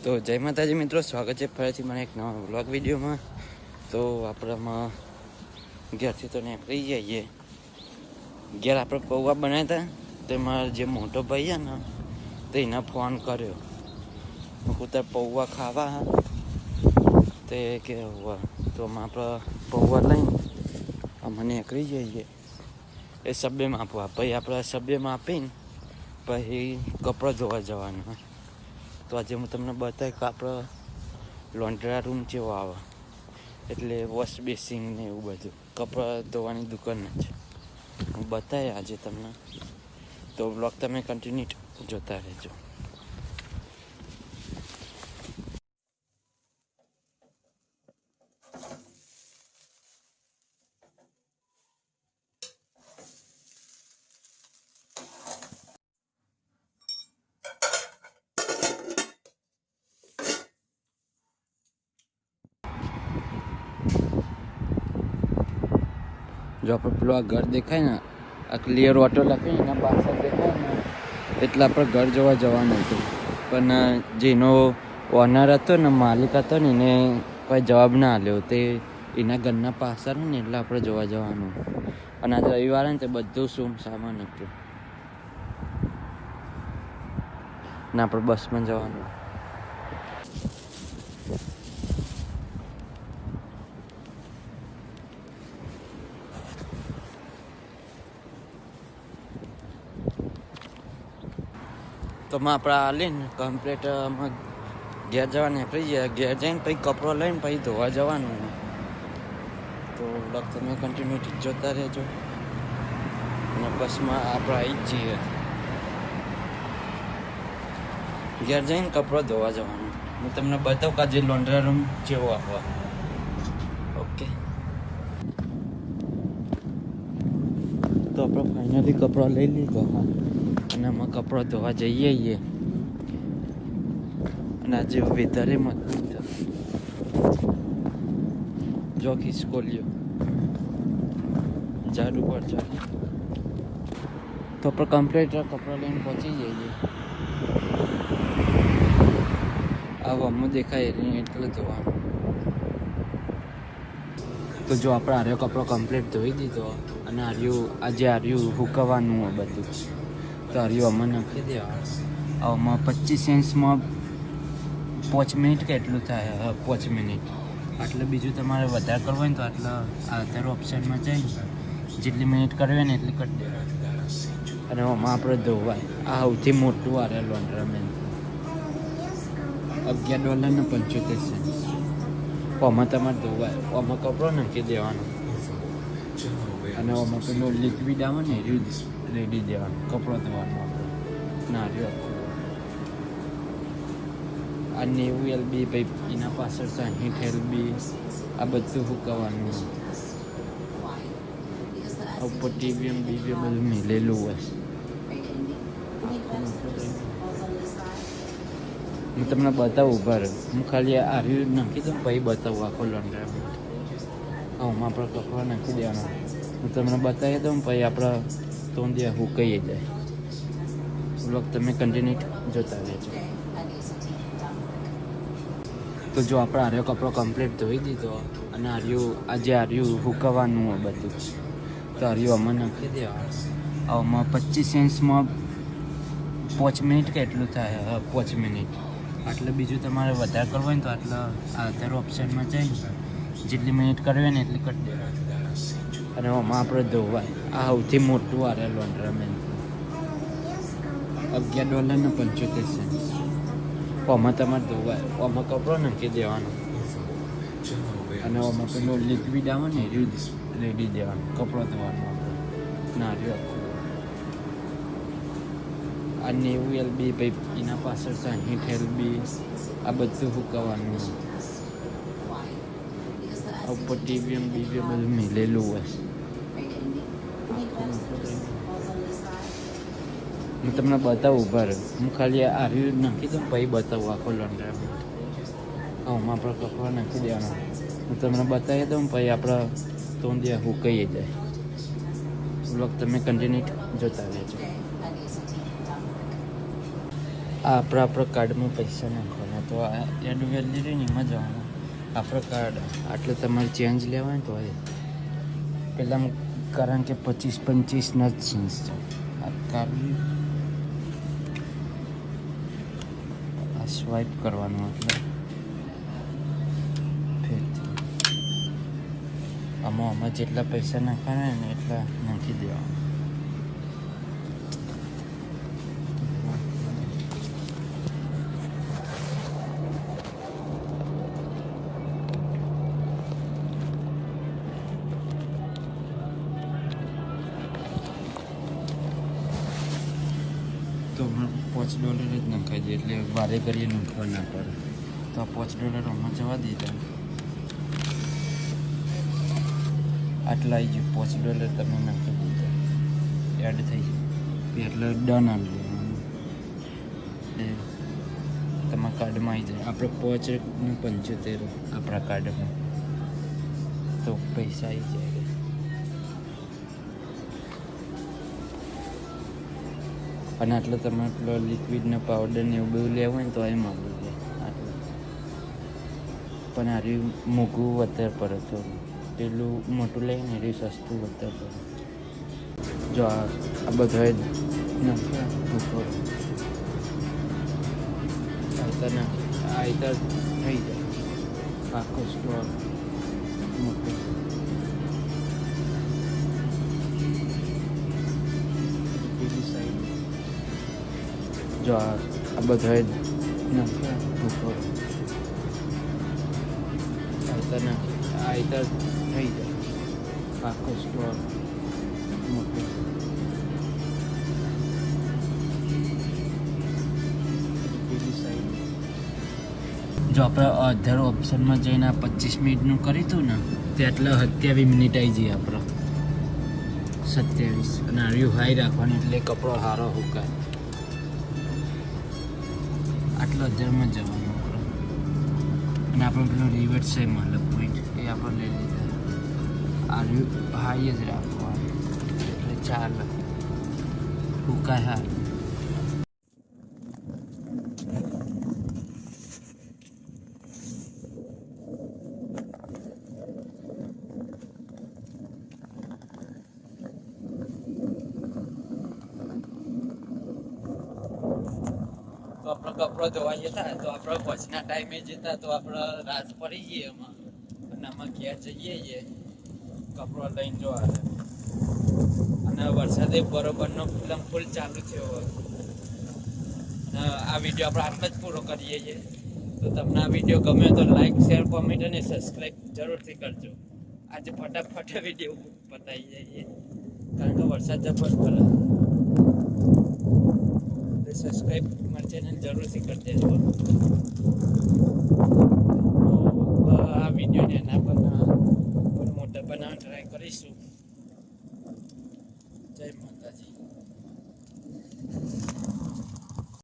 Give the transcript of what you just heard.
તો જય માતાજી મિત્રો, સ્વાગત છે ફરીથી મને એક નવા વ્લોગ વિડીયોમાં. તો આપણામાં ઘેરથી તો નીકળી જઈએ ઘેર આપણે પૌવા બનાવ્યા હતા, તો મારા જે મોટો ભાઈ છે ને, તો એને ફોન કર્યો. હું પૌવા ખાવા તે કે તો આપણે પૌવા લઈને અમે નીકળી જઈએ. એ સબ્બેમાં આપવા પછી આપણે સબ્બેમાં આપીને પછી કપડાં ધોવા જવાનું. તો આજે હું તમને બતાવી કે આપણો લોન્ડ્રા રૂમ જેવો આવે. એટલે વોશ બેસિંગ ને એવું બધું. કપડાં ધોવાની દુકાન જ. હું બતાવી આજે તમને. તો બ્લોગ તમે કન્ટિન્યુ જોતા રહેજો. જો આપણે પેલું આ ઘર દેખાય ને, આ ક્લિયર વોટર લખે એના પાછળ દેખાય ને, એટલે આપણે ઘર જોવા જવાનું હતું. પણ જેનો ઓનર હતો ને, માલિક હતો ને, એને કોઈ જવાબ ના આપ્યો. તે એના ઘરના પાછળ ને, એટલે આપણે જોવા જવાનું. અને આજે રવિવારે ને, તે બધું શું સામાન હતું. ને આપણે બસમાં જવાનું. તો આપણે આ લઈને કમ્પ્લીટ ઘેર જવાની નીકળી ગયા. ઘેર જઈને પછી કપડો લઈને પછી ધોવા જવાનું તો બ્લોગ તમે કન્ટિન્યુટી જોતા રહેજો. અને બસમાં આપણે આવી જ જઈએ. ઘેર જઈને કપડો ધોવા જવાનું. હું તમને બતાવું કે આજે લોન્ડ્રા રૂમ જેવો આપવા ઓકે તો આપણે ફાઇનલી કપડા લઈ લીધો. હા અને અમે કપડાં ધોવા જઈએ છીએ. અને આજે વેધરે મત જો ખિસકોલ્યો ઝાડુ પર ચાલે તો આપણે કમ્પ્લીટ કપડાં લઈને પહોંચી જઈએ આવો અમને દેખાય એટલે ધોવાનું તો જો આપણે આર્યો કપડો કમ્પ્લીટ ધોઈ દીધો અને આર્યું આજે આર્યું હુકવવાનું હોય બધું. તો રહ્યો મને. નાખી દેવા આમાં પચીસ સેન્સમાં પાંચ મિનિટ કે એટલું થાય. પાંચ મિનિટ. આટલે બીજું તમારે વધારે કરવું હોય ને તો આટલા અત્યારે ઓપ્શનમાં જઈ જેટલી મિનિટ કરવી ને એટલી કરી દેવાની. અને આમાં આપણે ધોવાય. આ સૌથી મોટું આરે લોન્ડ્રામેન અગિયાર ડોલર ને પંચોતેર સેન્ટ આમાં તમારે ધોવાય. આમાં કપડો નાખી દેવાનો. અને આમાં પેલું લિક્વિડ આવે ને, એ રેડી દેવાનું કપડો ધોવાનો ના રહ્યો આ નેવું એલબી ભાઈ એના પાછળ સાહીઠ એલબી આ બધું ફૂંકવાનું આ ઉપર ટીવીએમ બીવીએમ બધું મિલેલું હોય હું તમને બતાવું ઊભા રહ્યો હું ખાલી આ રહ્યું નાખી દઉં પછી બતાવું આખો હા, હું આપણે કપડા નાખી દેવાના. હું તમને બતાવી દઉં પછી આપણા ત્રણ હું કહીએ જાય બ્લોગ તમે કન્ટિન્યુ જોતા રહેજો. તો જો આપણે આર્યો કપડો કમ્પ્લીટ ધોઈ દીધો અને આર્યું, આજે આર્યું હુકવાનું બધું. તો આર્યું આમાં નાખી દેવા આમાં પચીસ સેન્સમાં પાંચ મિનિટ કે એટલું થાય? પાંચ મિનિટ. આટલે બીજું તમારે વધારે કરવું હોય ને તો આટલા આધાર ઓપ્શનમાં જઈને જેટલી મિનિટ કરવી હોય ને એટલી કરી દેવાની. અને આમાં આપણે ધોવાય આ સૌથી મોટું આરે લોન્ડ્રામેન અગિયાર ડોલર ને પંચોતેર સેન્ટ આમાં તમારે ધોવાય આમાં કપડો નાખી દેવાનો. અને આમાં પેલો લિક્વિડ આવે ને એ રેડી દેવાનું. કપડો ધોવાનો ના રહ્યો આ નેવું એલબી ભાઈ, એના પાછળ સાહીઠ એલબી આ બધું ફૂંકવાનું આ ઉપર ટીવીએમ બીવીએમ બધું મિલેલું હોય હું તમને બતાવું ઊભા રહ્યો હું ખાલી આ નાખી દઉં પછી બતાવું આખો લોન્ડ્રામાં હા, હું આપણે કપડા નાખી દેવાના. હું તમને બતાવી દઉં પછી આપણા દિવસ હુકાઈ જાય. બ્લોગ તમે કન્ટિન્યુ જોતા રહેજો. આ આપણા આપણા કાર્ડમાં પૈસા નાખવાના. તો આ એડ ને એમાં જવાનું. આપણો કાર્ડ આટલે તમારે ચેન્જ લેવાય તો હોય પહેલાં કારણ કે પચીસ પંચીસના જ ચેન્જ છે. આ કાર્ડ આ સ્વાઇપ કરવાનું એટલે. આમાં આમાં જેટલા પૈસા નાખવાના એટલા નાખી દેવાના. પાંચ ડોલર જ નખાઈ દે એટલે વારે કરીએ નખવા ના પડે. તો આ પાંચ ડોલર આમાં જવા દીધા. આટલા આવી ગયું, પાંચ ડોલર તમે નાખી દીધા. એડ થઈ ગયું. એટલે ડન આવી તમારા કાર્ડમાં આવી જાય. આપણે પાંચ ને પંચોતેર આપણા કાર્ડમાં. તો પૈસા આવી જાય. અને આટલો તમે પેલો પાવડર ને એવું બધું લેવું હોય ને તો એ બધું લે. આટલું. પણ આર્યું મોંઘું વધારે પડે તો. પેલું મોટું લઈને એર્યું સસ્તું વધારે પડે. જો આ આ બધા જ નાખ્યા ઉપર આઈતા નાખી આ થઈ જાય. આખો સ્ટોર મોટો. જો આ બધા જ નાખ્યા ઉપર. આઈતા નાખી આ આઈતા થઈ જાય. આખો સ્ટોર મોટો. જો આપણે અધર ઓપ્શનમાં જઈને આ પચીસ મિનિટનું કર્યું હતું ને, તે એટલે સત્યાવીસ મિનિટ આવી જઈએ આપણે. સત્યાવીસ. અને આર્યું હાઈ રાખવાનું એટલે કપડો સારો હુકાય. આટલો જર્મ જવાનું અને આપણે પેલું રિવર્ટ છે મતલબ પોઈન્ટ એ આપણે લઈ લીધા. આર્યું હાઈ જ રાખવા. એટલે ચાલ. હુકાય હાર આપણે કપડો ધોવા જતા તો આપણે પછીના ટાઈમે જતા તો આપણે રાત પડી જઈએ એમાં. અને આમાં ઘેર જઈએ છીએ, કપડો લઈને જોવા અને વરસાદે બરોબરનો ફિલ્મ ફૂલ ચાલુ થયો અને આ વીડિયો આપણે આટલો જ પૂરો કરીએ છીએ. તો તમને આ વીડિયો ગમે તો લાઈક શેર કોમેન્ટ અને સબસ્ક્રાઈબ જરૂરથી કરજો. આજે ફટાફટ વીડિયો પતાવી જઈએ કારણ કે વરસાદ જબર પડે. તો સબસ્ક્રાઈબ મારી ચેનલ જરૂરથી કરી દેજો આ વિડીયોને એના પર મોટા બનાવવાનો ટ્રાય કરીશું.